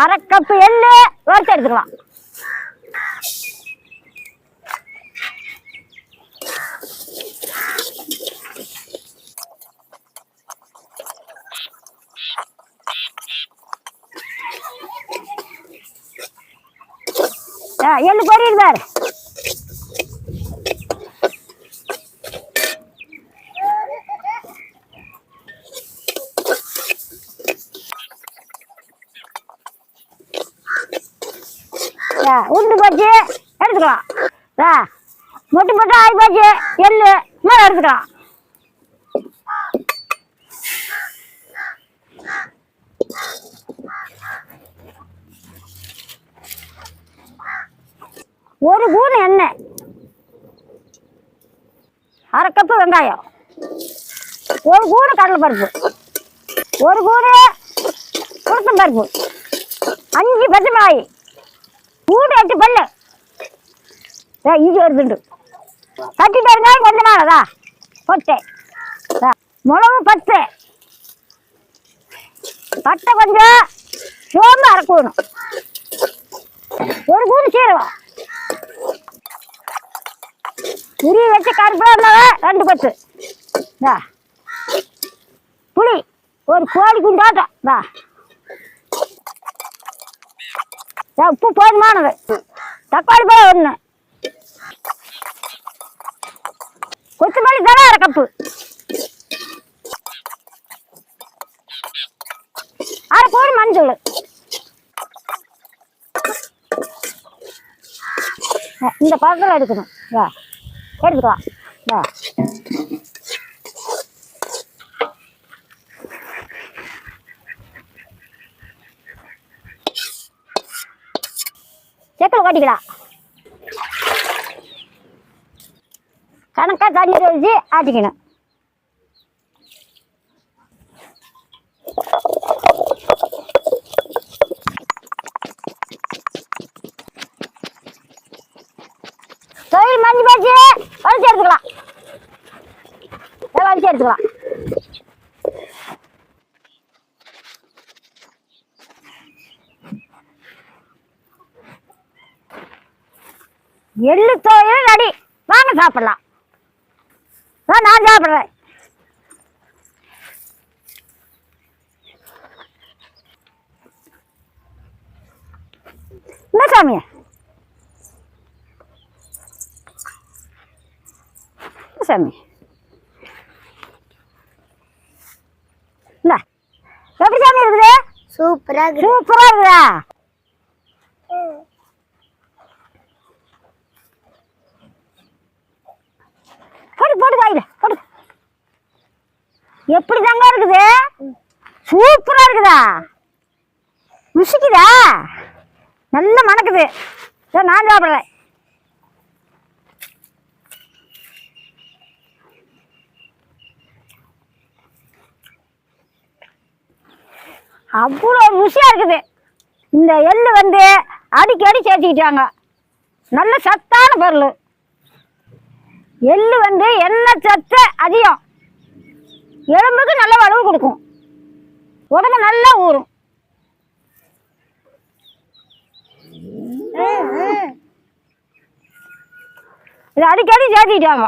அரை கப்பு எள்ளு வறுத்து எடுத்துக்கலாம். எள்ளு பொரியுது பாரு. உண்டு உருண்டு போச்சு. எடுத்துக்கலாம். மொட்டு மொட்டை ஆகி போச்சு. எள்ளு மேலே எடுத்துக்கலாம். ஒரு கூணு எண்ணெய். அரை கப்பு வெங்காயம். ஒரு கூணு கடலைப்பருப்பு. ஒரு கூணு உளுத்தம் பருப்பு அஞ்சு பச்சை மிளகாய். பூண்டு பண்ணு பல்லு. ஏ இஞ்சி வருதுண்டு கட்டிட்டு பெருங்காயம் கொஞ்ச நாளதா போட்டு. மிளகு பத்து பட்டை கொஞ்சம் சோம்பு அரைக்கணும். ஒரு கூண்டு சீரகம். உரிய வச்சு கருப்பு ரெண்டு பத்து புளி. ஒரு கோழி குண்டாட்டம். வா இந்தா, உப்பு போதுமானது? தக்காளி பழம் ஒன்று கொத்தமல்லி தலை அரை கப்பு. அரை போடு மஞ்சள். இந்த பழத்தில் எடுக்கணும். வா எடுத்துக்கலாம் வா. செக்கில் கணக்கா கணக்காக தண்ணி வச்சு ஆட்டிக்கணும். தொழில் மஞ்சள் போச்சு. வலிச்சு எடுத்துக்கலாம். இதை எடுத்துக்கலாம். எள்ளு தொழில் ரெடி வாங்க சாப்பிடலாம். நான் சாப்பிட்றேன். என்ன சாமி என்ன சாமி. எப்படி சாமி இருக்குது? சூப்பரா இருக்கு சூப்பரா இருக்குதா போடு போடு காயில போடு எப்படி தாங்க இருக்குது? சூப்பரா இருக்குதா? ருசிக்குதா? நல்ல மணக்குது. சரி, நான் சாப்பிட்றேன். அவ்வளோ ருசியாக இருக்குது. இந்த எள்ளு வந்து அடிக்கடி சேர்த்துக்கிட்டாங்க. நல்ல சத்தான பொருள். எள்ளு வந்து எண்ணெய் சத்து அதிகம். எலும்புக்கு நல்ல வலுவு கொடுக்கும். உடம்பு நல்லா ஊறும். இது அடிக்கடி சேர்த்துக்கிட்டாங்க